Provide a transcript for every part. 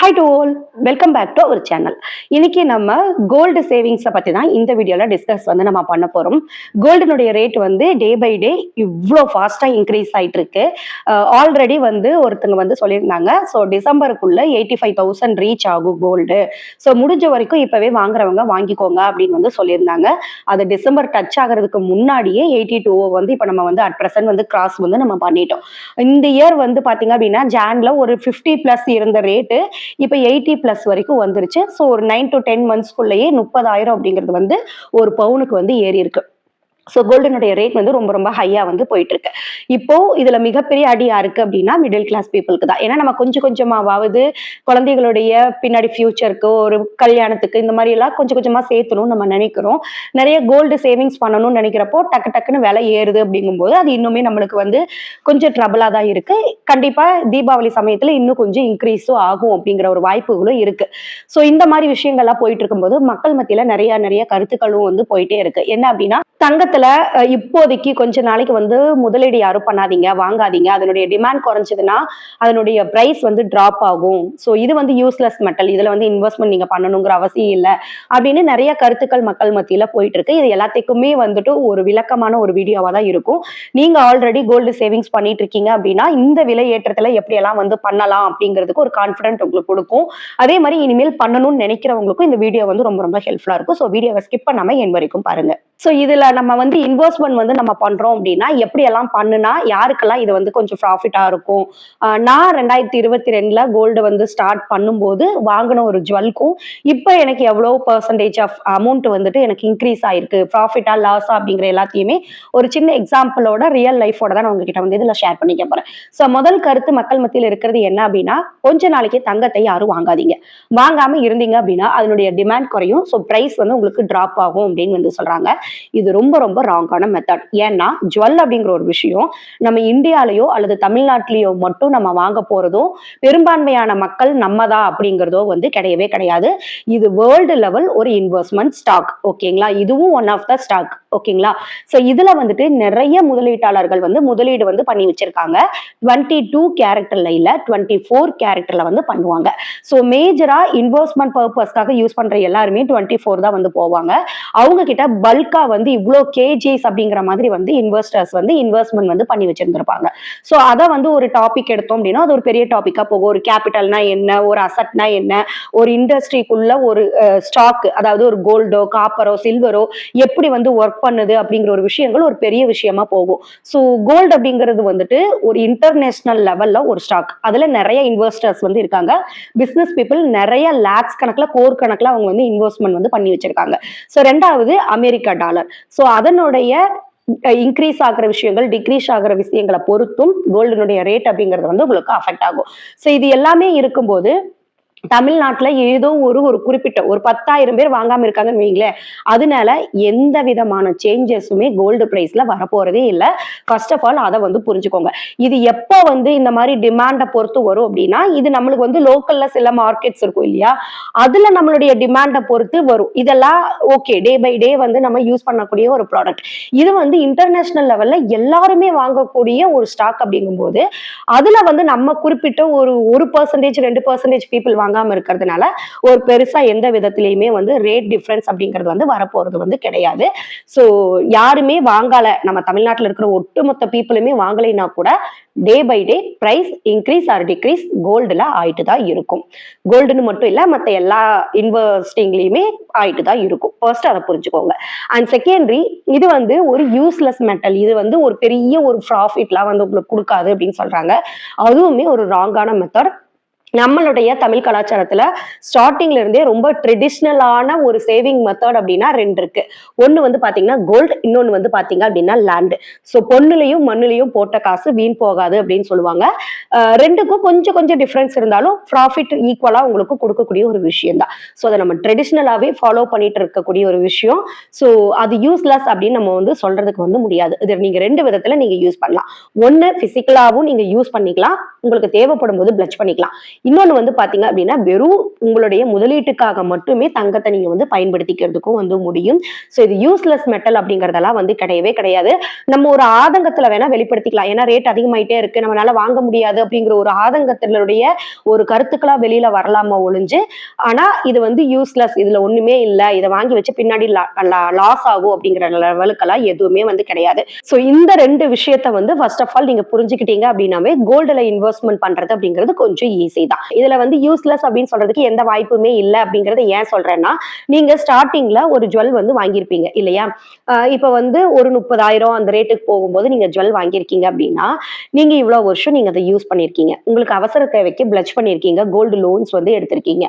Hi to all welcome back to our channel இன்னைக்கு நம்ம gold சேவிங்ஸை பற்றி தான் இந்த வீடியோவில் டிஸ்கஸ் வந்து நம்ம பண்ண போகிறோம் கோல்டினுடைய ரேட் வந்து டே பை டே இவ்வளோ ஃபாஸ்ட்டாக இன்க்ரீஸ் ஆகிட்டு இருக்கு ஆல்ரெடி வந்து ஒருத்தங்க வந்து சொல்லியிருந்தாங்க. ஸோ டிசம்பருக்குள்ளே எயிட்டி ஃபைவ் தௌசண்ட் ரீச் ஆகும் கோல்டு ஸோ முடிஞ்ச வரைக்கும் இப்போவே வாங்குறவங்க வாங்கிக்கோங்க அப்படின்னு வந்து சொல்லியிருந்தாங்க. அது டிசம்பர் டச் ஆகிறதுக்கு முன்னாடியே எயிட்டி டூ வந்து இப்போ நம்ம வந்து அட் ப்ரெசன்ட் வந்து கிராஸ் வந்து நம்ம பண்ணிட்டோம். இந்த இயர் வந்து பார்த்தீங்க அப்படின்னா ஜான்ல ஒரு ஃபிஃப்டி ப்ளஸ் இருந்த ரேட்டு இப்போ எயிட்டி ப்ளஸ் வரைக்கும் வந்துருச்சு. ஸோ ஒரு நைன் டு டென் மந்த்ஸ்க்குள்ளேயே முப்பதாயிரம் அப்படிங்கிறது வந்து ஒரு பவுனுக்கு வந்து ஏறி இருக்கு. ஸோ கோல்டனுடைய ரேட் வந்து ரொம்ப ரொம்ப ஹையா வந்து போயிட்டு இருக்கு இப்போ இதுல மிகப்பெரிய அடி யாருக்கு அப்படின்னா மிடில் கிளாஸ் பீப்புளுக்கு தான். ஏன்னா நம்ம கொஞ்சம் கொஞ்சமாவது குழந்தைகளுடைய பின்னாடி ஃபியூச்சருக்கு ஒரு கல்யாணத்துக்கு இந்த மாதிரி எல்லாம் கொஞ்சம் கொஞ்சமா சேர்த்தணும்னு நம்ம நினைக்கிறோம். நிறைய கோல்டு சேவிங்ஸ் பண்ணணும்னு நினைக்கிறப்போ டக்கு டக்குன்னு விலை ஏறுது அப்படிங்கும்போது அது இன்னுமே நம்மளுக்கு வந்து கொஞ்சம் ட்ரபிளா தான் இருக்கு. கண்டிப்பா தீபாவளி சமயத்துல இன்னும் கொஞ்சம் இன்க்ரீஸும் ஆகும் அப்படிங்கிற ஒரு வாய்ப்புகளும் இருக்கு. ஸோ இந்த மாதிரி விஷயங்கள்லாம் போயிட்டு இருக்கும்போது மக்கள் மத்தியில நிறைய நிறைய கருத்துக்களும் வந்து போயிட்டே இருக்கு. என்ன அப்படின்னா தங்கத்துல இப்போதைக்கு கொஞ்ச நாளைக்கு வந்து முதலீடு யாரும் பண்ணாதீங்க வாங்காதீங்க. அதனுடைய டிமாண்ட் குறைஞ்சதுன்னா அதனுடைய பிரைஸ் வந்து டிராப் ஆகும். ஸோ இது வந்து யூஸ்லெஸ் மெட்டல் இதுல வந்து இன்வெஸ்ட்மெண்ட் நீங்க பண்ணணுங்கிற அவசியம் இல்லை. அப்படின்னு நிறைய கருத்துக்கள் மக்கள் மத்தியில போயிட்டு இருக்கு இது எல்லாத்துக்குமே வந்துட்டு ஒரு விளக்கமான ஒரு வீடியோவா தான் இருக்கும். நீங்க ஆல்ரெடி கோல்டு சேவிங்ஸ் பண்ணிட்டு இருக்கீங்க அப்படின்னா இந்த விலை ஏற்றத்துல எப்படியெல்லாம் வந்து பண்ணலாம் அப்படிங்கிறதுக்கு ஒரு கான்ஃபிடென்ட் உங்களுக்கு கொடுக்கும். அதே மாதிரி இனிமேல் பண்ணணும்னு நினைக்கிறவங்களுக்கும் இந்த வீடியோ வந்து ரொம்ப ரொம்ப ஹெல்ப்ஃபுல்லா இருக்கும். ஸோ வீடியோவை ஸ்கிப் பண்ணாம என் வரைக்கும் பாருங்க. ஸோ இதுல நம்ம வந்து இன்வெஸ்ட்மெண்ட் வந்து நம்ம பண்றோம் அப்படின்னா எப்படி எல்லாம் பண்ணுனா யாருக்கெல்லாம் இது வந்து கொஞ்சம் ப்ராஃபிட்டா இருக்கும்? நான் ரெண்டாயிரத்தி இருபத்தி ரெண்டுல கோல்டு வந்து ஸ்டார்ட் பண்ணும்போது வாங்கின ஒரு ஜுவல்க்கும் இப்போ எனக்கு எவ்வளோ பர்சன்டேஜ் ஆஃப் அமௌண்ட் வந்துட்டு எனக்கு இன்க்ரீஸ் ஆயிருக்கு? ப்ராஃபிட்டா லாஸா அப்படிங்கிற எல்லாத்தையுமே ஒரு சின்ன எக்ஸாம்பிளோட ரியல் லைஃபோட தான் நான் உங்ககிட்ட வந்து இதுல ஷேர் பண்ணிக்க போறேன். ஸோ முதல் கருத்து மக்கள் மத்தியில் இருக்கிறது என்ன அப்படின்னா கொஞ்ச நாளைக்கு தங்கத்தை யாரும் வாங்காதீங்க. வாங்காம இருந்தீங்க அப்படின்னா அதனுடைய டிமாண்ட் குறையும். ஸோ பிரைஸ் வந்து உங்களுக்கு டிராப் ஆகும் அப்படின்னு வந்து சொல்றாங்க. இது ரொம்ப ரொம்ப ராங்கான மெத்தட் ஏன்னா ஜுவல் அப்படிங்கிற ஒரு விஷயம் நம்ம இந்தியாலயோ அல்லது தமிழ்நாட்டிலேயோ மட்டும் நம்ம வாங்க போறதோ பெரும்பான்மையான மக்கள் நம்ம தான் அப்படிங்கிறதோ வந்து கிடையவே கிடையாது. இது வேர்ல்டு லெவல் ஒரு இன்வெஸ்ட்மெண்ட் ஸ்டாக் ஓகேங்களா இதுவும் ஒன் ஆஃப் த ஸ்டாக் ஓகேங்களா? ஸோ இதுல வந்துட்டு நிறைய முதலீட்டாளர்கள் வந்து முதலீடு வந்து பண்ணி வச்சிருக்காங்க. டுவெண்ட்டி டூ கேரக்டர்ல இல்ல டுவெண்ட்டி ஃபோர் கேரக்டர்ல வந்து பண்ணுவாங்க. ஸோ மேஜரா இன்வெஸ்ட்மெண்ட் பர்பஸ்க்காக யூஸ் பண்ற எல்லாருமே டுவெண்ட்டி ஃபோர் தான் வந்து போவாங்க. அவங்க கிட்ட பல்கா வந்து இவ்வளோ கேஜிஸ் அப்படிங்கிற மாதிரி வந்து இன்வெஸ்டர்ஸ் வந்து இன்வெஸ்ட்மெண்ட் வந்து பண்ணி வச்சிருந்திருப்பாங்க. ஸோ அதை வந்து ஒரு டாபிக் எடுத்தோம் அப்படின்னா அது ஒரு பெரிய டாபிக்கா போகும். ஒரு கேபிட்டல்னா என்ன ஒரு அசட்னா என்ன ஒரு இண்டஸ்ட்ரிக்குள்ள ஒரு ஸ்டாக் அதாவது ஒரு கோல்டோ காப்பரோ சில்வரோ எப்படி வந்து ஒர்க் பண்ணுது அப்படிங்கிற ஒரு விஷயங்கள் ஒரு பெரிய விஷயமா போகும். ஸோ கோல்டு அப்படிங்கிறது வந்துட்டு ஒரு இன்டர்நேஷனல் லெவல்ல ஒரு ஸ்டாக் அதுல நிறைய இன்வெஸ்டர்ஸ் வந்து இருக்காங்க. பிசினஸ் பீப்புள் நிறைய லேக்ஸ் கணக்குல கோர் கணக்குல அவங்க வந்து இன்வெஸ்ட்மெண்ட் வந்து பண்ணி வச்சிருக்காங்க. ஸோ ரெண்டாவது அமெரிக்கா டாலர் ஸோ அதனுடைய இன்க்ரீஸ் ஆகிற விஷயங்கள் டிக்ரீஸ் ஆகிற விஷயங்களை பொறுத்தும் கோல்டினுடைய ரேட் அப்படிங்கிறது வந்து உங்களுக்கு அஃபெக்ட் ஆகும். ஸோ இது எல்லாமே இருக்கும்போது தமிழ்நாட்டுல ஏதோ ஒரு ஒரு குறிப்பிட்ட ஒரு பத்தாயிரம் பேர் வாங்காம இருக்காங்கன்னு வைங்களேன் அதனால எந்த விதமான சேஞ்சஸுமே கோல்டு பிரைஸ்ல வரப்போறதே இல்லை. ஃபர்ஸ்ட் ஆஃப் ஆல் அதை வந்து புரிஞ்சுக்கோங்க. இது எப்போ வந்து இந்த மாதிரி டிமாண்டை பொறுத்து வரும் அப்படின்னா இது நம்மளுக்கு வந்து லோக்கல்ல சில மார்க்கெட்ஸ் இருக்கும் இல்லையா? அதுல நம்மளுடைய டிமாண்டை பொறுத்து வரும். இதெல்லாம் ஓகே டே பை டே வந்து நம்ம யூஸ் பண்ணக்கூடிய ஒரு ப்ராடக்ட் இது வந்து இன்டர்நேஷனல் லெவல்ல எல்லாருமே வாங்கக்கூடிய ஒரு ஸ்டாக் அப்படிங்கும்போது அதுல வந்து நம்ம குறிப்பிட்ட ஒரு ஒரு பர்சன்டேஜ் ரெண்டு பர்சன்டேஜ் பீப்புள் வாங்காம இருக்கிறதுனால ஒரு பெருசா எந்த விதத்திலயுமே வந்து ரேட் டிஃபரன்ஸ் அப்படிங்கிறது வந்து வரப்போறது வந்து கிடையாது. ஸோ யாருமே வாங்கல. நம்ம தமிழ்நாட்டில் இருக்கிற ஒட்டுமொத்த பீப்புளுமே வாங்கலைன்னா கூட day by day price increase or decrease கோல்டுல ஆயிட்டு தான் இருக்கும். கோல்டுன்னு மட்டும் இல்ல மற்ற எல்லா இன்வெஸ்டிங்லயுமே ஆயிட்டு தான் இருக்கும். ஃபர்ஸ்ட் அதை புரிஞ்சுக்கோங்க. அண்ட் செகண்டரி இது வந்து ஒரு யூஸ்லெஸ் மெட்டல் இது வந்து ஒரு பெரிய ஒரு ப்ராஃபிட்லாம் வந்து உங்களுக்கு கொடுக்காது அப்படின்னு சொல்றாங்க. அதுவுமே ஒரு ராங்கான மெத்தட் நம்மளுடைய தமிழ் கலாச்சாரத்துல ஸ்டார்டிங்ல இருந்தே ரொம்ப ட்ரெடிஷ்னலான ஒரு சேவிங் மெத்தட் அப்படின்னா ரெண்டு இருக்கு. ஒன்னு வந்து பாத்தீங்கன்னா கோல்டு இன்னொன்னு வந்து பாத்தீங்க அப்படின்னா லேண்டு ஸோ பொண்ணுலையும் மண்ணுலையும் போட்ட காசு வீண் போகாது அப்படின்னு சொல்லுவாங்க. ரெண்டுக்கும் கொஞ்சம் கொஞ்சம் டிஃப்ரென்ஸ் இருந்தாலும் ப்ராஃபிட் ஈக்குவலா உங்களுக்கு கொடுக்கக்கூடிய ஒரு விஷயம் தான் ஸோ அதை நம்ம ட்ரெடிஷ்னலாவே ஃபாலோ பண்ணிட்டு இருக்கக்கூடிய ஒரு விஷயம். ஸோ அது யூஸ்லெஸ் அப்படின்னு நம்ம வந்து சொல்றதுக்கு வந்து முடியாது. இது நீங்க ரெண்டு விதத்துல நீங்க யூஸ் பண்ணலாம். ஒன்னு பிசிக்கலாவும் நீங்க யூஸ் பண்ணிக்கலாம். உங்களுக்கு தேவைப்படும் போது பிளச் பண்ணிக்கலாம். இன்னொன்னு வந்து பாத்தீங்க அப்படின்னா வெறும் உங்களுடைய முதலீட்டுக்காக மட்டுமே தங்கத்தை நீங்க வந்து பயன்படுத்திக்கிறதுக்கும் வந்து முடியும். ஸோ இது யூஸ்லெஸ் மெட்டல் அப்படிங்கறதெல்லாம் வந்து கிடையவே கிடையாது. நம்ம ஒரு ஆதங்கத்துல வேணா வெளிப்படுத்திக்கலாம். ஏன்னா ரேட் அதிகமாயிட்டே இருக்கு. நம்மளால வாங்க முடியாது அப்படிங்கிற ஒரு ஆதங்கத்தினுடைய ஒரு கருத்துக்களா வெளியில வரலாமா ஒழிஞ்சு ஆனா இது வந்து யூஸ்லெஸ் இதுல ஒண்ணுமே இல்ல. இதை வாங்கி வச்சு பின்னாடி லாஸ் ஆகும் அப்படிங்கிற லெவலுக்கெல்லாம் எதுவுமே வந்து கிடையாது. ஸோ இந்த ரெண்டு விஷயத்த வந்து ஃபர்ஸ்ட் ஆஃப் ஆல் நீங்க புரிஞ்சுக்கிட்டீங்க அப்படின்னாவே கோல்டுல இன்வெஸ்ட்மெண்ட் பண்றது அப்படிங்கிறது கொஞ்சம் ஈஸி தான். இதுல வந்து யூஸ்லெஸ் அப்படின்னு சொல்றதுக்கு எந்த வாய்ப்புமே இல்லை அப்படிங்கறத ஏன் சொல்றேன்னா நீங்க ஸ்டார்டிங்ல ஒரு ஜுவல் வந்து வாங்கியிருப்பீங்க இல்லையா? ஆஹ் இப்ப வந்து ஒரு முப்பதாயிரம் அந்த ரேட்டுக்கு போகும்போது நீங்க ஜுவல் வாங்கியிருக்கீங்க அப்படின்னா நீங்க இவ்வளவு வருஷம் நீங்க அதை யூஸ் பண்ணிருக்கீங்க உங்களுக்கு அவசர தேவைக்கு பிளச் பண்ணிருக்கீங்க கோல்டு லோன்ஸ் வந்து எடுத்திருக்கீங்க.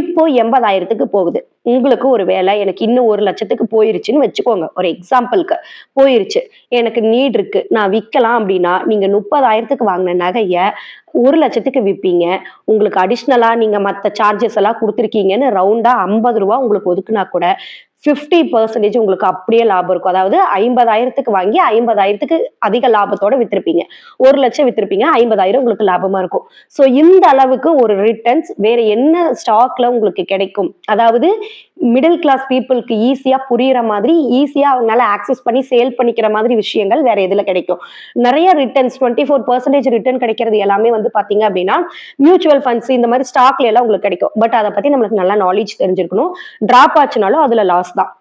இப்போ எண்பதாயிரத்துக்கு போகுது. உங்களுக்கு ஒரு வேலை எனக்கு இன்னும் ஒரு லட்சத்துக்கு போயிருச்சுன்னு வச்சுக்கோங்க. ஒரு எக்ஸாம்பிளுக்கு போயிருச்சு. எனக்கு நீட் இருக்கு. நான் விற்கலாம் அப்படின்னா நீங்க முப்பதாயிரத்துக்கு வாங்கின நகைய ஒரு லட்சத்துக்கு விற்பீங்க உங்களுக்கு அடிஷ்னலா நீங்க மற்ற சார்ஜஸ் எல்லாம் கொடுத்துருக்கீங்கன்னு ரவுண்டா ஐம்பது ரூபா உங்களுக்கு ஒதுக்குனா கூட ஃபிஃப்டி பர்சன்டேஜ் உங்களுக்கு அப்படியே லாபம் இருக்கும். அதாவது ஐம்பதாயிரத்துக்கு வாங்கி ஐம்பதாயிரத்துக்கு அதிக லாபத்தோட வித்திருப்பீங்க. ஒரு லட்சம் வித்திருப்பீங்க ஐம்பதாயிரம் உங்களுக்கு லாபமா இருக்கும். ஸோ இந்த அளவுக்கு ஒரு ரிட்டர்ன்ஸ் வேற என்ன ஸ்டாக்ல உங்களுக்கு கிடைக்கும்? அதாவது மிடில் கிளாஸ் பீப்புளுக்கு ஈஸியா புரியுற மாதிரி ஈஸியா அவங்களால ஆக்சஸ் பண்ணி சேல் பண்ணிக்கிற மாதிரி விஷயங்கள் வேற எதுல கிடைக்கும்? நிறைய returns twenty four percentage return கிடைக்கிறது எல்லாமே வந்து பாத்தீங்க அப்படின்னா மியூச்சுவல் ஃபண்ட்ஸ் இந்த மாதிரி ஸ்டாக்ல எல்லாம் உங்களுக்கு கிடைக்கும். பட் அதை பத்தி நம்மளுக்கு நல்லா நாலேஜ் தெரிஞ்சிருக்கணும். டிராப் ஆச்சுனாலும் அதுல லாஸ் தான்.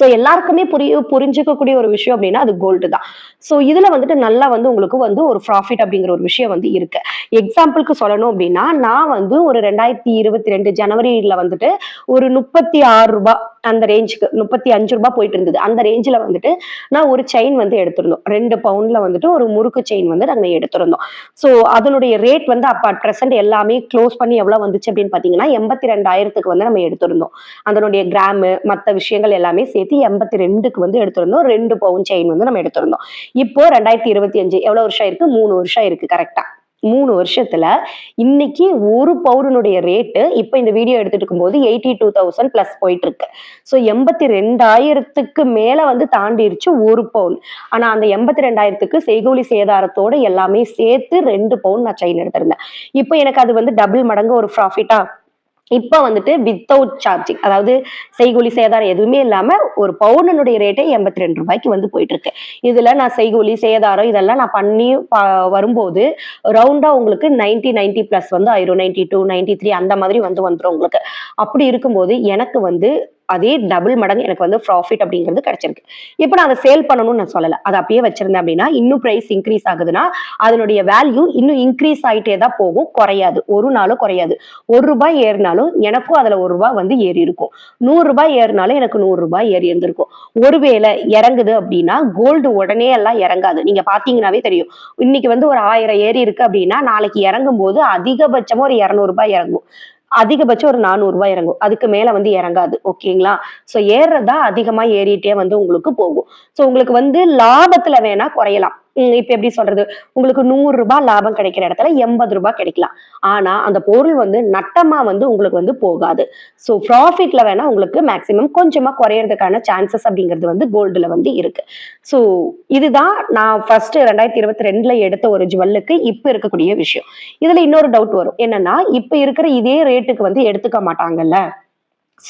ஸோ எல்லாருக்குமே புரிய புரிஞ்சுக்கக்கூடிய ஒரு விஷயம் அப்படின்னா அது கோல்டு தான். ஸோ இதுல வந்துட்டு நல்லா வந்து உங்களுக்கு வந்து ஒரு ப்ராஃபிட் அப்படிங்கிற ஒரு விஷயம் வந்து இருக்கு. எக்ஸாம்பிளுக்கு சொல்லணும் அப்படின்னா நான் வந்து ஒரு ரெண்டாயிரத்தி இருபத்தி ரெண்டு ஜனவரியில வந்துட்டு ஒரு முப்பத்தி ஆறு ரூபாய் அந்த ரேஞ்சுக்கு முப்பத்தி அஞ்சு ரூபாய் போயிட்டு இருந்தது. அந்த ரேஞ்சில் வந்துட்டு நான் ஒரு செயின் வந்து எடுத்திருந்தோம். ரெண்டு பவுண்டில் வந்துட்டு ஒரு முறுக்கு செயின் வந்து நாங்கள் எடுத்திருந்தோம். ஸோ அதனுடைய ரேட் வந்து அப்போ அட் ப்ரெசென்ட் எல்லாமே க்ளோஸ் பண்ணி எவ்வளோ வந்துச்சு அப்படின்னு பார்த்தீங்கன்னா எண்பத்தி ரெண்டாயிரத்துக்கு வந்து நம்ம எடுத்திருந்தோம். அதனுடைய கிராமு மற்ற விஷயங்கள் எல்லாமே சேர்த்து எண்பத்தி ரெண்டுக்கு வந்து எடுத்திருந்தோம். ரெண்டு பவுன் செயின் வந்து நம்ம எடுத்திருந்தோம். இப்போ ரெண்டாயிரத்தி இருபத்தி அஞ்சு எவ்வளோ வருஷம் இருக்கு? மூணு வருஷம் இருக்கு கரெக்டாக மூணு வருஷத்துல இன்னைக்கு ஒரு பவுடனுடைய ரேட்டு இப்போ இந்த வீடியோ எடுத்துட்டு இருக்கும்போது எயிட்டி டூ தௌசண்ட் பிளஸ் போயிட்டு இருக்கு ஸோ எண்பத்தி ரெண்டாயிரத்துக்கு மேல வந்து தாண்டிருச்சு ஒரு பவுன். ஆனா அந்த எண்பத்தி ரெண்டாயிரத்துக்கு செய்கூலி சேதாரத்தோட எல்லாமே சேர்த்து ரெண்டு பவுன் நான் செயின் எடுத்திருந்தேன். இப்போ எனக்கு அது வந்து டபுள் மடங்கு ஒரு ப்ராஃபிட்டா இப்போ வந்துட்டு வித்தவுட் சார்ஜிங் அதாவது செய்கூலி சேதாரம் எதுவுமே இல்லாம ஒரு பவுடனுடைய ரேட்டே எண்பத்தி ரெண்டு ரூபாய்க்கு வந்து போயிட்டு இருக்கு இதுல நான் செய்கூலி சேதாரம் இதெல்லாம் நான் பண்ணி ப- வரும்போது ரவுண்டா உங்களுக்கு நைன்டி நைன்டி பிளஸ் வந்து ஆயிரும். நைன்டி டூ நைன்டி த்ரீ அந்த மாதிரி வந்து வந்துடும் உங்களுக்கு. அப்படி இருக்கும்போது எனக்கு வந்து அதே டபுள் மடங்கு எனக்கு வந்து ப்ராஃபிட் அப்படிங்கிறது கிடைச்சிருக்கு. இப்போ நான் அதை சேல் பண்ணணும்னு நான் சொல்லலை. அதை அப்படியே வச்சிருந்தேன் அப்படின்னா இன்னும் ப்ரைஸ் இன்க்ரீஸ் ஆகுதுன்னா அதனுடைய வேல்யூ இன்னும் இன்க்ரீஸ் ஆயிட்டே தான் போகும். குறையாது. ஒரு நாளும் குறையாது. ஒரு ரூபாய் ஏறினாலும் எனக்கும் அதுல ஒரு ரூபாய் வந்து ஏறி இருக்கும். நூறு ரூபாய் ஏறினாலும் எனக்கு நூறு ரூபாய் ஏறி இருந்திருக்கும். ஒருவேளை இறங்குது அப்படின்னா கோல்டு உடனே எல்லாம் இறங்காது. நீங்க பாத்தீங்கன்னாவே தெரியும். இன்னைக்கு வந்து ஒரு ஆயிரம் ஏறி இருக்கு அப்படின்னா நாளைக்கு இறங்கும் போது அதிகபட்சமா ஒரு இருநூறு ரூபாய் இறங்கும். அதிகபட்சம் ஒரு நானூறு ரூபாய் இறங்கும். அதுக்கு மேல வந்து இறங்காது. ஓகேங்களா? சோ ஏறுறதா அதிகமா ஏறிட்டே வந்து உங்களுக்கு போகும். சோ உங்களுக்கு வந்து லாபத்துல வேணா குறையலாம். இப்ப எப்படி சொல்றது? உங்களுக்கு நூறு ரூபாய் லாபம் கிடைக்கிற இடத்துல எண்பது ரூபாய் கிடைக்கலாம். ஆனா அந்த பொருள் வந்து நட்டமா வந்து உங்களுக்கு வந்து போகாது. ஸோ ப்ராஃபிட்ல வேணா உங்களுக்கு மேக்சிமம் கொஞ்சமா குறையறதுக்கான சான்சஸ் அப்படிங்கிறது வந்து கோல்டுல வந்து இருக்கு. ஸோ இதுதான் நான் ஃபர்ஸ்ட் ரெண்டாயிரத்தி இருபத்தி ரெண்டுல எடுத்த ஒரு ஜுவல்லுக்கு இப்ப இருக்கக்கூடிய விஷயம். இதுல இன்னொரு டவுட் வரும். என்னன்னா இப்ப இருக்கிற இதே ரேட்டுக்கு வந்து எடுத்துக்க மாட்டாங்கல்ல?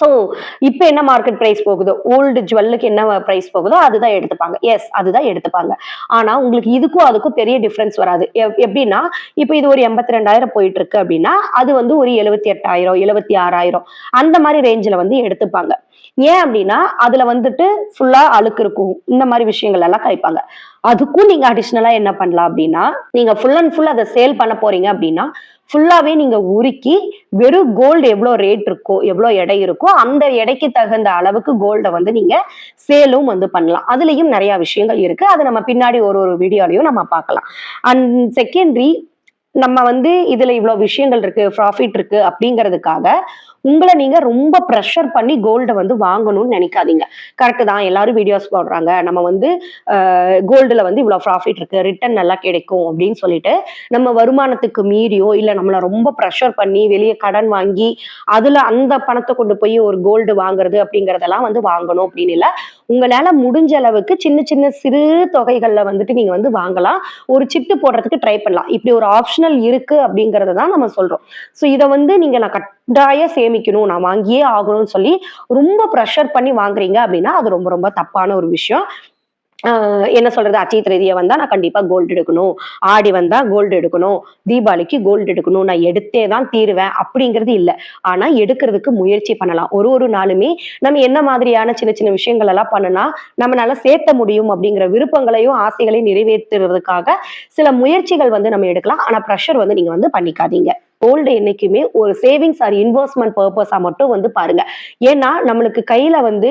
ஸோ இப்போ என்ன மார்க்கெட் ப்ரைஸ் போகுதோ? ஓல்டு ஜுவல்லுக்கு என்ன ப்ரைஸ் போகுதோ அதுதான் எடுத்துப்பாங்க. எஸ் அதுதான் எடுத்துப்பாங்க. ஆனா உங்களுக்கு இதுக்கும் அதுக்கும் பெரிய டிஃப்ரென்ஸ் வராது. எப்- எப்படின்னா இப்போ இது ஒரு எண்பத்தி ரெண்டாயிரம் போயிட்டு இருக்கு அப்படின்னா அது வந்து ஒரு எழுபத்தி எட்டாயிரம் எழுபத்தி ஆறாயிரம் அந்த மாதிரி ரேஞ்சில் வந்து எடுத்துப்பாங்க. ஏன் அப்படின்னா அதுல வந்துட்டு ஃபுல்லா அழுக்கு இருக்கும். இந்த மாதிரி விஷயங்கள் எல்லாம் கழிப்பாங்க. அதுக்கும் நீங்க அடிஷ்னலா என்ன பண்ணலாம் அப்படின்னா நீங்க ஃபுல் அண்ட் ஃபுல் அதை சேல் பண்ண போறீங்க அப்படின்னா ஃபுல்லாவே நீங்க உருக்கி வெறும் கோல்டு எவ்வளோ ரேட் இருக்கோ எவ்வளோ எடை இருக்கோ அந்த எடைக்கு தகுந்த அளவுக்கு கோல்டை வந்து நீங்க சேலும் வந்து பண்ணலாம். அதுலயும் நிறைய விஷயங்கள் இருக்கு. அது நம்ம பின்னாடி ஒரு ஒரு வீடியோலையும் நம்ம பார்க்கலாம். அண்ட் செகண்ட்ரி நம்ம வந்து இதுல இவ்வளோ விஷயங்கள் இருக்கு ப்ராஃபிட் இருக்கு அப்படிங்கிறதுக்காக உங்களை நீங்க ரொம்ப ப்ரெஷர் பண்ணி கோல்டை வந்து வாங்கணும்னு நினைக்காதீங்க. கரெக்டு தான் எல்லாரும் வீடியோஸ் போடுறாங்க. நம்ம வந்து கோல்டுல வந்து இவ்வளவு ப்ராஃபிட் இருக்கு ரிட்டர்ன் நல்லா கிடைக்கும் அப்படின்னு சொல்லிட்டு நம்ம வருமானத்துக்கு மீறியோ இல்ல நம்மள ரொம்ப ப்ரெஷர் பண்ணி வெளியே கடன் வாங்கி அதுல அந்த பணத்தை கொண்டு போய் ஒரு கோல்டு வாங்குறது அப்படிங்கறதெல்லாம் வந்து வாங்கணும் அப்படின்னு இல்ல. உங்களால முடிஞ்ச அளவுக்கு சின்ன சின்ன சிறு தொகைகள்ல வந்துட்டு நீங்க வந்து வாங்கலாம். ஒரு சிட்டு போடுறதுக்கு ட்ரை பண்ணலாம். இப்படி ஒரு ஆப்ஷனல் இருக்கு அப்படிங்கறத தான் நம்ம சொல்றோம். ஸோ இதை வந்து நீங்க நான் கட்டாய சேமிக்கணும் நான் வாங்கியே ஆகணும்னு சொல்லி ரொம்ப ப்ரெஷர் பண்ணி வாங்குறீங்க அப்படின்னா அது ரொம்ப ரொம்ப தப்பான ஒரு விஷயம். என்ன சொல்றது? அச்சய ரீதியை வந்தா நான் கண்டிப்பா கோல்டு எடுக்கணும். ஆடி வந்தா கோல்டு எடுக்கணும். தீபாவளிக்கு கோல்டு எடுக்கணும். நான் எடுத்தே தான் தீருவேன் அப்படிங்கிறது இல்லை. ஆனா எடுக்கிறதுக்கு முயற்சி பண்ணலாம். ஒரு ஒரு நாளுமே நம்ம என்ன மாதிரியான சின்ன சின்ன விஷயங்கள் எல்லாம் பண்ணனா நம்மளால சேர்த்த முடியும் அப்படிங்கிற விருப்பங்களையும் ஆசைகளையும் நிறைவேற்றுறதுக்காக சில முயற்சிகள் வந்து நம்ம எடுக்கலாம். ஆனா ப்ரெஷர் வந்து நீங்க வந்து பண்ணிக்காதீங்க. கோல்டு என்னைக்குமே ஒரு சேவிங்ஸ் ஆர் இன்வெஸ்ட்மெண்ட் பர்பஸா மட்டும் வந்து பாருங்க. ஏன்னா நம்மளுக்கு கையில வந்து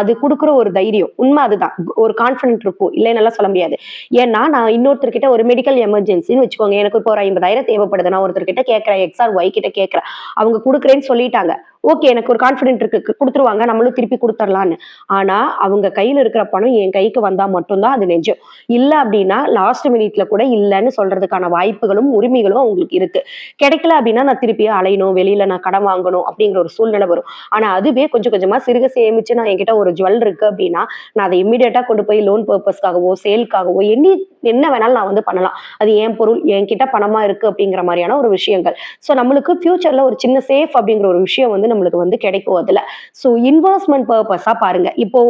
அது கொடுக்குற ஒரு தைரியம். உண்மை அதுதான். ஒரு கான்ஃபிடென்ட் இருக்கும் இல்லைன்னு சொல்ல முடியாது. ஏன்னா நான் இன்னொருத்தர்கிட்ட ஒரு மெடிக்கல் எமர்ஜென்சின்னு வச்சுக்கோங்க. எனக்கு இப்போ ஒரு ஐம்பதாயிரம் தேவைப்படுது. நான் ஒருத்தர்கிட்ட கேட்கறேன். எக்ஸ்ஆர் ஒய் கிட்ட கேட்கறேன். அவங்க கொடுக்குறேன்னு சொல்லிட்டாங்க. ஓகே எனக்கு ஒரு கான்ஃபிடென்ட் இருக்கு. கொடுத்துருவாங்க. நம்மளும் திருப்பி கொடுத்துர்லான்னு ஆனா அவங்க கையில இருக்கிற பணம் என் கைக்கு வந்தா மட்டும்தான் அது நெஞ்சம். இல்ல அப்படின்னா லாஸ்ட் மினிட்ல கூட இல்லைன்னு சொல்றதுக்கான வாய்ப்புகளும் உரிமைகளும் அவங்களுக்கு இருக்கு. கிடைக்கல அப்படின்னா நான் திருப்பியும் அலையணும் வெளியில நான் கடன் வாங்கணும் அப்படிங்கிற ஒரு சூழ்நிலை வரும். ஆனா அதுவே கொஞ்சம் கொஞ்சமா சிறுக சேமிச்சு நான் என்கிட்ட ஒரு ஜுவல் இருக்கு அப்படின்னா நான் அதை இம்மிடியட்டா கொண்டு போய் லோன் பர்பஸ்க்காகவோ சேல்க்காகவோ எண்ணி என்ன வேணாலும் நான் வந்து பண்ணலாம். அது என் பொருள் என்கிட்ட பணமா இருக்கு அப்படிங்கிற மாதிரியான ஒரு விஷயங்கள். ஸோ நம்மளுக்கு ஃபியூச்சர்ல ஒரு சின்ன சேஃப் அப்படிங்கிற ஒரு விஷயம் வந்து நம்மளுக்கு வந்து கிடைக்கும் அதுல. ஸோ இன்வெஸ்ட்மெண்ட் பர்பஸா பாருங்க. இப்போ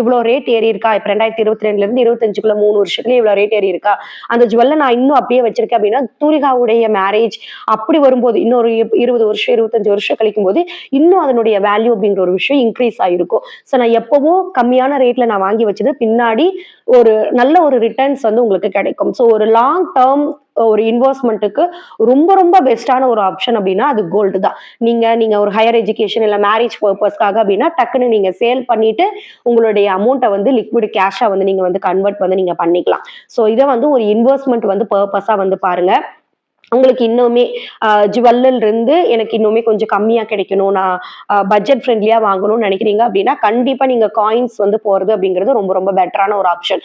இவ்வளவு ரேட் ஏறி இருக்கா? இப்போ ரெண்டாயிரத்தி இருபத்தி ரெண்டுல இருந்து இருபத்தஞ்சுக்குள்ள மூணு வருஷத்துல இவ்வளவு ரேட் ஏறி இருக்கா? அந்த ஜுவல்ல நான் இன்னும் அப்படியே வச்சிருக்கேன் அப்படின்னா தூரிகாவுடைய மேரேஜ் அப்படி வரும்போது இன்னொரு இருபது வருஷம் இருபத்தஞ்சு வருஷம் கழிக்கும் போது இன்னும் அதனுடைய வேல்யூ அப்படிங்கிற ஒரு விஷயம் இன்க்ரீஸ் ஆயிருக்கும். ஸோ நான் எப்பவும் கம்மியான ரேட்ல நான் வாங்கி வச்சது பின்னாடி ஒரு நல்ல ஒரு ரிட்டர்ன்ஸ் வந்து உங்களுக்கு கிடைக்கும். ஸோ ஒரு லாங் டேர்ம் ஒரு இன்வெஸ்ட்மெண்ட்டுக்கு ரொம்ப ரொம்ப பெஸ்டான ஒரு ஆப்ஷன் அப்படின்னா அது கோல்டு தான். நீங்க நீங்க ஒரு ஹையர் எஜுகேஷன் இல்ல மேரேஜ் பர்பஸ்க்காக அப்படின்னா டக்குன்னு நீங்க சேல் பண்ணிட்டு உங்களுடைய அமௌண்ட்டை வந்து லிக்விட் கேஷா வந்து நீங்க வந்து கன்வெர்ட் வந்து நீங்க பண்ணிக்கலாம். ஸோ இதை வந்து ஒரு இன்வெஸ்ட்மெண்ட் வந்து பர்பஸா வந்து பாருங்க. உங்களுக்கு இன்னுமே ஜுவல்லில் இருந்து எனக்கு இன்னுமே கொஞ்சம் கம்மியா கிடைக்கணும். நான் பட்ஜெட் ஃப்ரெண்ட்லியா வாங்கணும்னு நினைக்கிறீங்க அப்படின்னா கண்டிப்பா நீங்க காயின்ஸ் வந்து போறது அப்படிங்கிறது ரொம்ப ரொம்ப பெட்டரான ஒரு ஆப்ஷன்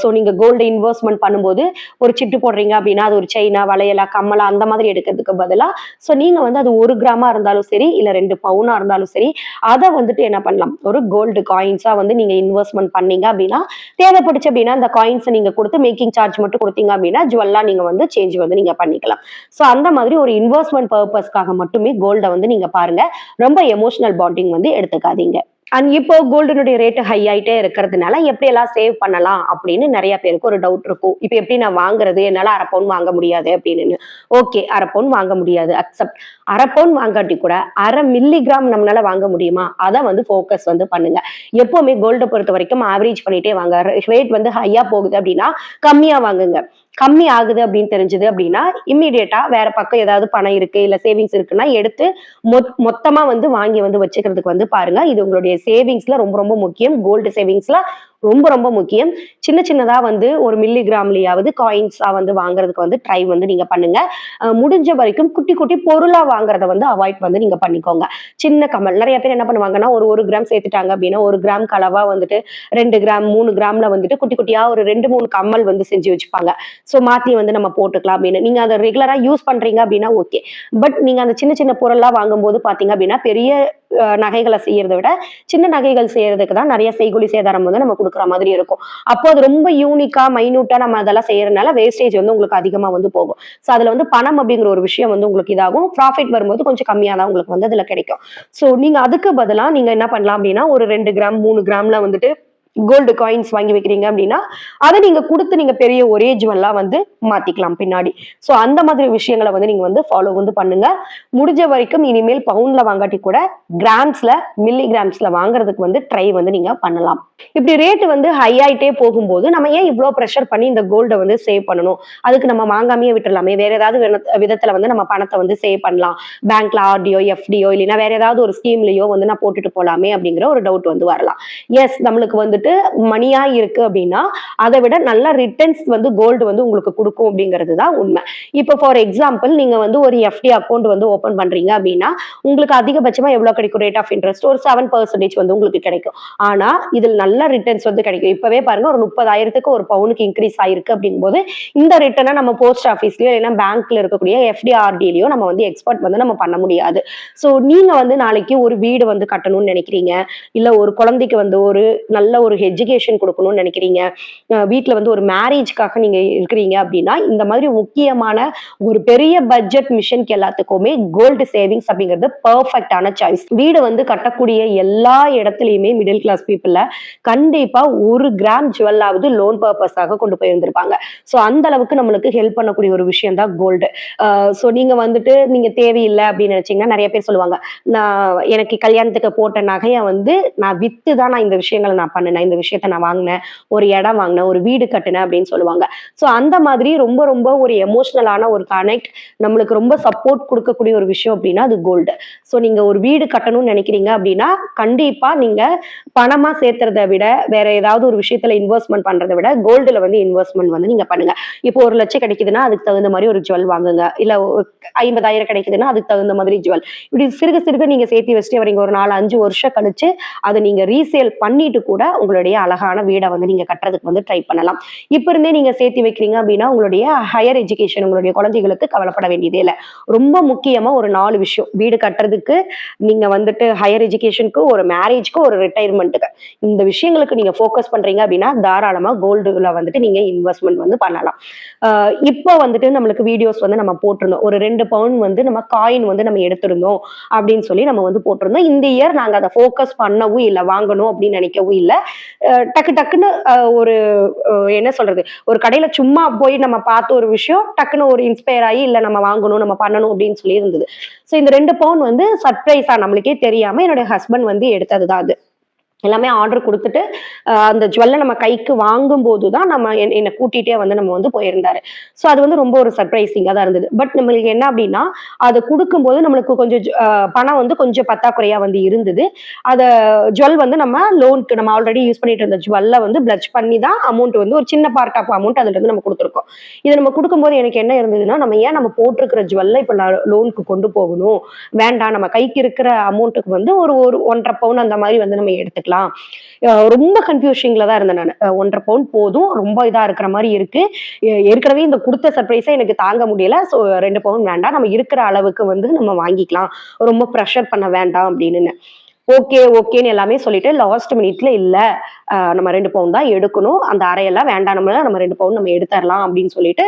ஸோ நீங்க கோல்டு இன்வெஸ்ட்மெண்ட் பண்ணும்போது ஒரு சிட்டு போடுறீங்க அப்படின்னா அது ஒரு செயினா வளையலா கம்மலா அந்த மாதிரி எடுக்கிறதுக்கு பதிலாக ஸோ நீங்க வந்து அது ஒரு கிராமா இருந்தாலும் சரி இல்லை ரெண்டு பவுனா இருந்தாலும் சரி அதை வந்துட்டு என்ன பண்ணலாம்? ஒரு கோல்டு காயின்ஸா வந்து நீங்க இன்வெஸ்ட்மெண்ட் பண்ணீங்க அப்படின்னா தேவைப்படுச்சு அப்படின்னா அந்த காயின்ஸை நீங்க கொடுத்து மேக்கிங் சார்ஜ் மட்டும் கொடுத்தீங்க அப்படின்னா ஜுவல்லா நீங்க வந்து சேஞ்ச் வந்து நீங்க பண்ணிக்கலாம். ஸோ அந்த மாதிரி ஒரு இன்வெஸ்ட்மெண்ட் பர்பஸ்க்காக மட்டுமே கோல்டை வந்து நீங்க பாருங்க. ரொம்ப எமோஷனல் பாண்டிங் வந்து எடுத்துக்காதீங்க. அண்ட் இப்போ கோல்டனுடைய ரேட்டு ஹை ஆயிட்டே இருக்கிறதுனால எப்படி எல்லாம் சேவ் பண்ணலாம் அப்படின்னு நிறைய பேருக்கு ஒரு டவுட் இருக்கும். இப்போ எப்படி நான் வாங்குறது? என்னால அரை பவுன் வாங்க முடியாது அப்படின்னு. ஓகே அரை பவுன் வாங்க முடியாது. அக்செப்ட் அரை பவுன் வாங்காட்டி கூட அரை மில்லிகிராம் நம்மளால வாங்க முடியுமா? அதை வந்து ஃபோக்கஸ் வந்து பண்ணுங்க. எப்பவுமே கோல்டை பொறுத்த வரைக்கும் ஆவரேஜ் பண்ணிட்டே வாங்க. ரேட் வந்து ஹையா போகுது அப்படின்னா கம்மியா வாங்குங்க. கம்மி ஆகுது அப்படின்னு தெரிஞ்சது அப்படின்னா இம்மிடியட்டா வேற பக்கம் ஏதாவது பணம் இருக்கு இல்ல சேவிங்ஸ் இருக்குன்னா எடுத்து மொத் மொத்தமா வந்து வாங்கி வந்து வச்சுக்கிறதுக்கு வந்து பாருங்க. இது உங்களுடைய சேவிங்ஸ்ல ரொம்ப ரொம்ப முக்கியம். கோல்டு சேவிங்ஸ்ல ரொம்ப ரொம்ப முக்கியம். சின்ன சின்னதா வந்து ஒரு மில்லிகிராம்லயாவது காயின்ஸா வந்து வாங்குறதுக்கு வந்து ட்ரை வந்து நீங்க பண்ணுங்க. முடிஞ்ச வரைக்கும் குட்டி குட்டி பொருளா வாங்குறத வந்து அவாய்ட் வந்து நீங்க பண்ணிக்கோங்க. சின்ன கமல் நிறைய பேர் என்ன பண்ணுவாங்கன்னா ஒரு ஒரு கிராம் சேர்த்துட்டாங்க அப்படின்னா ஒரு கிராம் கலவா வந்துட்டு ரெண்டு கிராம் மூணு கிராம்ல வந்துட்டு குட்டி குட்டியா ஒரு ரெண்டு மூணு கம்மல் வந்து செஞ்சு வச்சுப்பாங்க. ஸோ மாத்தி வந்து நம்ம போட்டுக்கலாம் அப்படின்னு. நீங்க அதை ரெகுலரா யூஸ் பண்றீங்க அப்படின்னா ஓகே பட் நீங்க அந்த சின்ன சின்ன பொருள்லாம் வாங்கும்போது பாத்தீங்க அப்படின்னா பெரிய அஹ், நகைகளை செய்யறதை விட சின்ன நகைகள் செய்யறதுக்கு தான் நிறைய செய்கூலி சேதாரம் வந்து நம்ம கொடுக்குற மாதிரி இருக்கும். அப்போ அது ரொம்ப யூனிக்கா மைனூட்டா நம்ம அதெல்லாம் செய்யறதுனால வேஸ்டேஜ் வந்து உங்களுக்கு அதிகமா வந்து போகும். ஸோ அதுல வந்து பணம் அப்படிங்கிற ஒரு விஷயம் வந்து உங்களுக்கு இதாகும். ப்ராஃபிட் வரும்போது கொஞ்சம் கம்மியா தான் உங்களுக்கு வந்து அதுல கிடைக்கும். ஸோ நீங்க அதுக்கு பதிலா நீங்க என்ன பண்ணலாம் அப்படின்னா ஒரு ரெண்டு கிராம் மூணு கிராம்ல வந்துட்டு கோல்டு காயின்ஸ் வாங்கி வைக்கிறீங்க அப்படின்னா அதை நீங்க கொடுத்து நீங்க பெரிய ஒரே ஜுவல்லா வந்து மாத்திக்கலாம் பின்னாடி. ஸோ அந்த மாதிரி விஷயங்களை வந்து நீங்க வந்து ஃபாலோ வந்து பண்ணுங்க. முடிஞ்ச வரைக்கும் இனிமேல் பவுண்ட்ல வாங்காட்டி கூட கிராம்ஸ்ல மில்லி கிராம்ஸ்ல வாங்குறதுக்கு வந்து ட்ரை வந்து நீங்க பண்ணலாம். இப்படி ரேட் வந்து ஹை ஆயிட்டே போகும்போது நம்ம ஏன் இவ்வளோ ப்ரெஷர் பண்ணி இந்த கோல்டை வந்து சேவ் பண்ணணும்? அதுக்கு நம்ம வாங்காமையே விட்டுறலாமே. வேற ஏதாவது விதத்துல வந்து நம்ம பணத்தை வந்து சேவ் பண்ணலாம். பேங்க்ல ஆர்டியோ எஃப்டியோ இல்லைன்னா வேற ஏதாவது ஒரு ஸ்கீம்லயோ வந்து நான் போட்டுட்டு போலாமே அப்படிங்கிற ஒரு டவுட் வந்து வரலாம். எஸ் நம்மளுக்கு வந்துட்டு உங்களுக்கு மணியா இருக்கு அப்படின்னா அதை விட நல்ல ரிட்டர்ன்ஸ் வந்து கோல்டு வந்து உங்களுக்கு கொடுக்கும் அப்படிங்கிறது தான் உண்மை. இப்போ ஃபார் எக்ஸாம்பிள் நீங்க வந்து ஒரு எஃப்டி அக்கௌண்ட் வந்து ஓபன் பண்றீங்க அப்படின்னா உங்களுக்கு அதிகபட்சமா எவ்வளவு கிடைக்கும்? ரேட் ஆஃப் இன்ட்ரெஸ்ட் ஒரு செவன் பர்சன்டேஜ் வந்து உங்களுக்கு கிடைக்கும். ஆனா இதில் நல்ல ரிட்டர்ன்ஸ் வந்து கிடைக்கும். இப்பவே பாருங்க ஒரு முப்பதாயிரத்துக்கு ஒரு பவுனுக்கு இன்க்ரீஸ் ஆயிருக்கு அப்படிங்கும்போது இந்த ரிட்டர்னை நம்ம போஸ்ட் ஆஃபீஸ்லயோ இல்லைன்னா பேங்க்ல இருக்கக்கூடிய எஃப்டி ஆர்டிலையோ நம்ம வந்து எக்ஸ்பர்ட் வந்து நம்ம பண்ண முடியாது. ஸோ நீங்க வந்து நாளைக்கு ஒரு வீடு வந்து கட்டணும்னு நினைக்கிறீங்க இல்ல ஒரு குழந்தைக்கு வந்து ஒரு நல்ல ஒரு எஜுகேஷன் கொடுக்கணும்னு நினைக்கிறீங்க. வீட்டில் வந்து ஒரு மேரேஜ்க்காக நீங்கள் இருக்கிறீங்க அப்படின்னா இந்த மாதிரி முக்கியமான ஒரு பெரிய பட்ஜெட் மிஷனுக்கு எல்லாத்துக்குமே கோல்டு சேவிங்ஸ் அப்படிங்கிறது பர்ஃபெக்டான சாய்ஸ் வீடு வந்து கட்டக்கூடிய எல்லா இடத்துலையுமே மிடில் கிளாஸ் பீப்புளில் கண்டிப்பாக ஒரு கிராம் ஜுவல்லாவது லோன் பர்பஸாக கொண்டு போயிருந்திருப்பாங்க. ஸோ அந்த அளவுக்கு நம்மளுக்கு ஹெல்ப் பண்ணக்கூடிய ஒரு விஷயம் தான் கோல்டு ஸோ நீங்க வந்துட்டு நீங்க தேவையில்லை அப்படின்னு நினைச்சீங்கன்னா நிறைய பேர் சொல்லுவாங்க நான் எனக்கு கல்யாணத்துக்கு போட்ட நகையை வந்து நான் வித்து தான் நான் இந்த விஷயங்களை நான் பண்ணினேன். இந்த விஷயத்த நான் வாங்கினேன் ஒரு இடம் வாங்கினேன் ஒரு வீடு கட்டினேன் அப்படின்னு சொல்லுவாங்க. ஸோ அந்த மாதிரி ரொம்ப ரொம்ப ஒரு எமோஷ்னலான ஒரு கனெக்ட் நம்மளுக்கு ரொம்ப சப்போர்ட் கொடுக்கக்கூடிய ஒரு விஷயம் அப்படின்னா அது கோல்டு ஸோ நீங்க ஒரு வீடு கட்டணும்னு நினைக்கிறீங்க அப்படின்னா கண்டிப்பா நீங்க பணமா சேர்த்துறத விட வேற ஏதாவது ஒரு விஷயத்துல இன்வெஸ்ட்மெண்ட் பண்றதை விட கோல்டுல வந்து இன்வெஸ்ட்மெண்ட் வந்து நீங்க பண்ணுங்க. இப்போ ஒரு லட்சம் கிடைக்குதுன்னா அதுக்கு தகுந்த மாதிரி ஒரு ஜுவல் வாங்குங்க. இல்ல ஐம்பதாயிரம் கிடைக்குதுன்னா அதுக்கு தகுந்த மாதிரி ஜுவல் இப்படி சிறுக சிறுக நீங்க சேர்த்து வச்சுட்டு வரீங்க ஒரு நாலு அஞ்சு வருஷம் கழிச்சு அதை நீங்க ரீசேல் பண்ணிட்டு கூட உங்களுடைய அழகான வீடை வந்து நீங்க கட்டுறதுக்கு வந்து ட்ரை பண்ணலாம். இப்ப இருந்தே நீங்க சேர்த்து வைக்கிறீங்க அப்படின்னா உங்களுடைய ஹையர் எஜுகேஷன் உங்களுடைய குழந்தைகளுக்கு கவலைப்பட வேண்டியதே இல்லை. ரொம்ப முக்கியமா ஒரு நாலு விஷயம். வீடு கட்டுறதுக்கு நீங்க வந்துட்டு ஹையர் எஜுகேஷனுக்கு ஒரு மேரேஜ்க்கு ஒரு ரிட்டையர்மெண்ட்டுக்கு இந்த விஷயங்களுக்கு நீங்க ஃபோக்கஸ் பண்றீங்க அப்படின்னா தாராளமா கோல்டுல வந்துட்டு நீங்க இன்வெஸ்ட்மெண்ட் வந்து பண்ணலாம். ஆஹ் இப்போ வந்துட்டு நம்மளுக்கு வீடியோஸ் வந்து நம்ம போட்டிருந்தோம். ஒரு ரெண்டு பவுன் வந்து நம்ம காயின் வந்து நம்ம எடுத்திருந்தோம் அப்படின்னு சொல்லி நம்ம வந்து போட்டிருந்தோம். இந்த இயர் நாங்க அதை ஃபோக்கஸ் பண்ணவும் இல்லை வாங்கணும் அப்படின்னு நினைக்கவும் இல்லை. டக்கு டக்குன்னு ஒரு என்ன சொல்றது ஒரு கடையில சும்மா போய் நம்ம பார்த்த ஒரு விஷயம் டக்குன்னு ஒரு இன்ஸ்பயர் ஆகி இல்லை நம்ம வாங்கணும் நம்ம பண்ணணும் அப்படின்னு சொல்லி இருந்தது ஸோ இந்த ரெண்டு பவுன் வந்து சர்ப்ரைஸா நம்மளுக்கே தெரியாம என்னுடைய ஹஸ்பண்ட் வந்து எடுத்ததுதான் அது. எல்லாமே ஆர்டர் கொடுத்துட்டு அந்த ஜுவல்லை நம்ம கைக்கு வாங்கும் போது தான் நம்ம என்னை கூட்டிகிட்டே வந்து நம்ம வந்து போயிருந்தாரு. ஸோ அது வந்து ரொம்ப ஒரு சர்ப்ரைசிங்காக தான் இருந்தது. பட் நம்மளுக்கு என்ன அப்படின்னா அதை கொடுக்கும்போது நம்மளுக்கு கொஞ்சம் பணம் வந்து கொஞ்சம் பத்தாக்குறையாக வந்து இருந்தது. அதை ஜுவல் வந்து நம்ம லோனுக்கு நம்ம ஆல்ரெடி யூஸ் பண்ணிட்டு இருந்த ஜுவல்ல வந்து பிளச் பண்ணி தான் அமௌண்ட் வந்து ஒரு சின்ன பார்ட் ஆஃப் அமௌண்ட் அதில் இருந்து நம்ம கொடுத்துருக்கோம். இதை நம்ம கொடுக்கும்போது எனக்கு என்ன இருந்ததுன்னா நம்ம ஏன் நம்ம போட்டிருக்கிற ஜுவல்ல இப்போ லோனுக்கு கொண்டு போகணும்? வேண்டாம் நம்ம கைக்கு இருக்கிற அமௌண்ட்டுக்கு வந்து ஒரு ஒரு ஒன்றரை பவுன் அந்த மாதிரி வந்து நம்ம எடுத்துக்கலாம். அஹ் ரொம்ப கன்ஃபியூஷிங்ல தான் இருந்தேன் நான். ஒன்றரை பவுன் போதும் ரொம்ப இதா இருக்கிற மாதிரி இருக்கு. ஏற்கனவே இந்த கொடுத்த சர்ப்ரைஸை எனக்கு தாங்க முடியல. ஸோ ரெண்டு பவுன் வேண்டாம். நம்ம இருக்கிற அளவுக்கு வந்து நம்ம வாங்கிக்கலாம். ரொம்ப ப்ரெஷர் பண்ண வேண்டாம் அப்படின்னு ஓகே ஓகேன்னு எல்லாமே சொல்லிட்டு லாஸ்ட் மினிட்ல இல்ல. நம்ம ரெண்டு பவுன் தான் எடுக்கணும். அந்த அறையெல்லாம் வேண்டாம். நம்ம நம்ம ரெண்டு பவுன் நம்ம எடுத்துடலாம் அப்படின்னு சொல்லிட்டு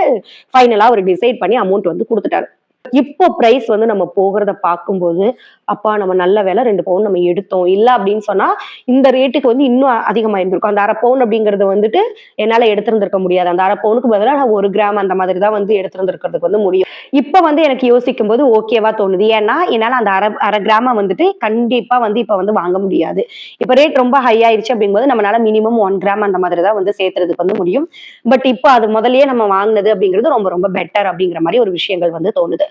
ஃபைனலா அவர் டிசைட் பண்ணி அமௌண்ட் வந்து கொடுத்துட்டாரு. இப்போ பிரைஸ் வந்து நம்ம போகிறத பார்க்கும்போது அப்பா நம்ம நல்ல வேலை ரெண்டு பவுன் நம்ம எடுத்தோம். இல்ல அப்படின்னு சொன்னா இந்த ரேட்டுக்கு வந்து இன்னும் அதிகமாக இருந்திருக்கும் அந்த அரை பவுன் அப்படிங்கறது வந்துட்டு என்னால எடுத்திருந்திருக்க முடியாது. அந்த அரை பவுனுக்கு பதிலாக நான் ஒரு கிராம் அந்த மாதிரி தான் வந்து எடுத்திருந்திருக்கிறதுக்கு வந்து முடியும். இப்ப வந்து எனக்கு யோசிக்கும் போது ஓகேவா தோணுது. ஏன்னா என்னால அந்த அரை அரை கிராம வந்துட்டு கண்டிப்பா வந்து இப்ப வந்து வாங்க முடியாது. இப்ப ரேட் ரொம்ப ஹை ஆயிருச்சு அப்படிங்கும்போது நம்மளால மினிமம் ஒன் கிராம் அந்த மாதிரி தான் வந்து சேர்த்துறதுக்கு வந்து முடியும். பட் இப்போ அது முதல்லயே நம்ம வாங்கினது அப்படிங்கிறது ரொம்ப ரொம்ப பெட்டர் அப்படிங்கிற மாதிரி ஒரு விஷயங்கள் வந்து தோணுது.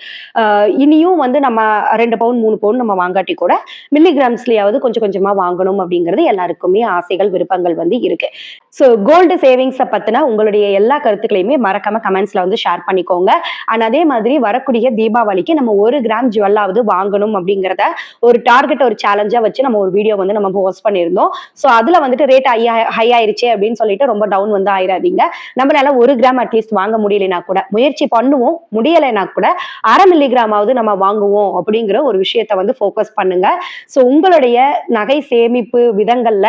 இனியும் வந்து நம்ம ரெண்டு பவுன் மூணு பவுன் நம்ம வாங்காட்டி கூட மில்லிகிராம்ஸ்லயாவது கொஞ்சம் கொஞ்சமா வாங்கணும் அப்படிங்கிறது எல்லாருக்குமே ஆசைகள் விருப்பங்கள் வந்து இருக்கு. ஸோ கோல்டு சேவிங்ஸை பத்தின உங்களுடைய எல்லா கருத்துக்களையுமே மறக்காம கமெண்ட்ஸ்ல வந்து ஷேர் பண்ணிக்கோங்க. அண்ட் அதே மாதிரி வரக்கூடிய தீபாவளிக்கு நம்ம ஒரு கிராம் ஜுவல்லாவது வாங்கணும் அப்படிங்கிறத ஒரு டார்கெட் ஒரு சேலஞ்சா வச்சு நம்ம ஒரு வீடியோ வந்து நம்ம போஸ்ட் பண்ணியிருந்தோம். ஸோ அதுல வந்துட்டு ரேட் ஹை ஹை ஆயிருச்சு அப்படின்னு சொல்லிட்டு ரொம்ப டவுன் வந்து ஆயிராதீங்க. நம்மளால ஒரு கிராம் அட்லீஸ்ட் வாங்க முடியலைனா கூட முயற்சி பண்ணுவோம் முடியலைனா கூட அரை மில்லிகிராமாவது நம்ம வாங்குவோம் அப்படிங்கிற ஒரு விஷயத்த வந்து ஃபோக்கஸ் பண்ணுங்க. ஸோ உங்களுடைய நகை சேமிப்பு விதங்கள்ல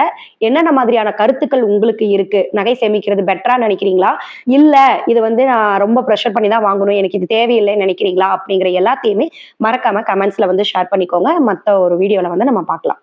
என்னென்ன மாதிரியான கருத்துக்கள் உங்களுக்கு இருக்கு? நகை சேமிக்கிறது பெட்டரா நினைக்கிறீங்களா? இல்ல இது வந்து நான் ரொம்ப ப்ரெஷர் பண்ணி தான் வாங்கணும் எனக்கு இது தேவையில்லைன்னு நினைக்கிறீங்களா? அப்படிங்கிற எல்லாத்தையுமே மறக்காம கமெண்ட்ஸ்ல வந்து ஷேர் பண்ணிக்கோங்க. மற்ற ஒரு வீடியோல வந்து நம்ம பார்க்கலாம்.